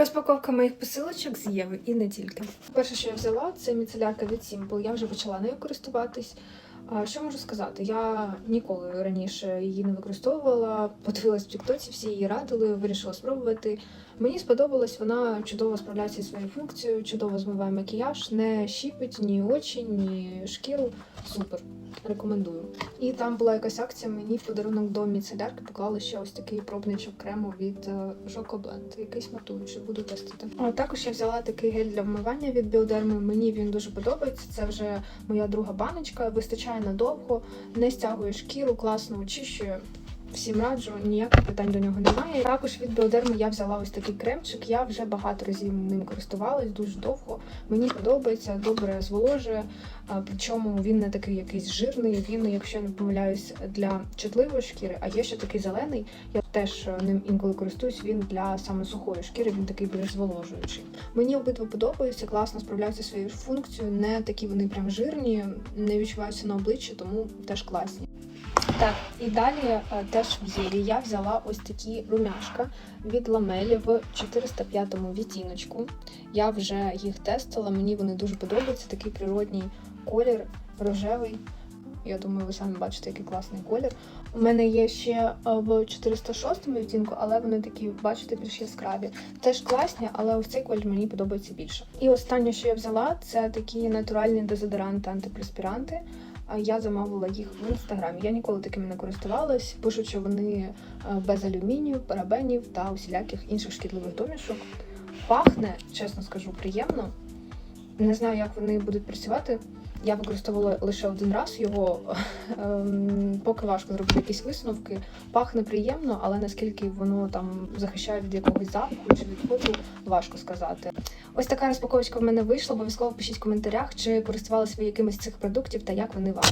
Розпаковка моїх посилочок з Єви і не тільки. Перше, що я взяла, це міцелярка від Simple. Я вже почала нею користуватись. Що можу сказати? Я ніколи раніше її не використовувала. Подивилась в Тіктоці, всі її радили, вирішила спробувати. Мені сподобалось, вона чудово справляється зі своєю функцією, чудово змиває макіяж, не щіпить ні очі, ні шкіру. Супер. Рекомендую. І там була якась акція. Мені в подарунок до міцелярки поклали ще ось такий пробничок крему від Жоко Бленд. Якийсь матуючий, буду тестити. А також я взяла такий гель для вмивання від Біодерми. Мені він дуже подобається. Це вже моя друга баночка. Вистачає надовго, не стягує шкіру, класно очищує. Всім раджу, ніяких питань до нього немає. Також від Біодерми я взяла ось такий кремчик. Я вже багато разів ним користувалась дуже довго. Мені подобається, добре зволожує. Причому він не такий якийсь жирний. Він, якщо не помиляюсь, для чутливої шкіри, а є ще такий зелений. Я теж е, ним інколи користуюсь. Він для саме сухої шкіри, він такий більш зволожуючий. Мені обидва подобаються, класно справляються своєю функцією. Не такі вони прям жирні, не відчуваються на обличчі, тому теж класні. Так, і далі е, теж в Єві я взяла ось такі румяшка від ламелі в 405 відтіночку. Я вже їх тестила, мені вони дуже подобаються. Такий природній колір, рожевий. Я думаю, ви самі бачите, який класний колір. У мене є ще е, в 406 відтінку, але вони такі, бачите, більш яскраві. Теж класні, але ось цей колір мені подобається більше. І останнє, що я взяла, це такі натуральні дезодоранти, антипреспіранти. А Я замовила їх в інстаграмі. Я ніколи такими не користувалась. Пишуть, що вони е, без алюмінію, парабенів та усіляких інших шкідливих домішок. Пахне, чесно скажу, приємно. Не знаю, як вони будуть працювати. Я використовувала лише один раз його, ем, поки важко зробити якісь висновки. Пахне приємно, але наскільки воно там захищає від якогось запаху чи від поту, важко сказати. Ось така розпаковочка в мене вийшла. Обов'язково пишіть в коментарях, чи користувалися ви якимись з цих продуктів та як вони вам.